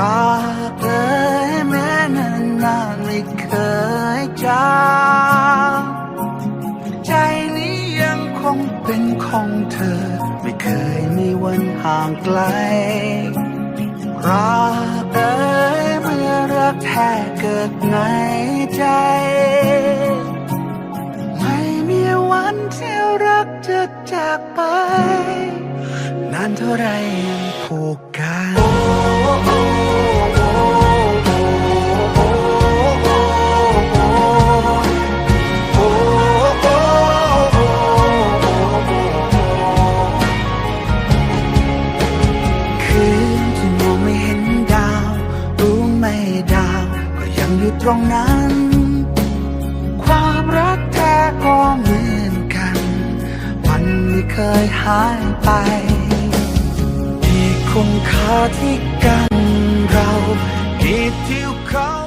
รักเอ่ยแม้นานนานๆไม่เคยจางใจนี้ยังคงเป็นของเธอ ไม่เคยมีวันห่างไกล รักเอ่ยเมื่อรักแท้เกิดในใจ ไม่มีวันที่รักจะจากไป นานเท่าไรยังผูก ก็ยังอยู่ตรงนั้น ความรักแท้ก็เหมือนกัน มันไม่เคยหายไป ที่คุณค่าที่กันเราดีที่เขา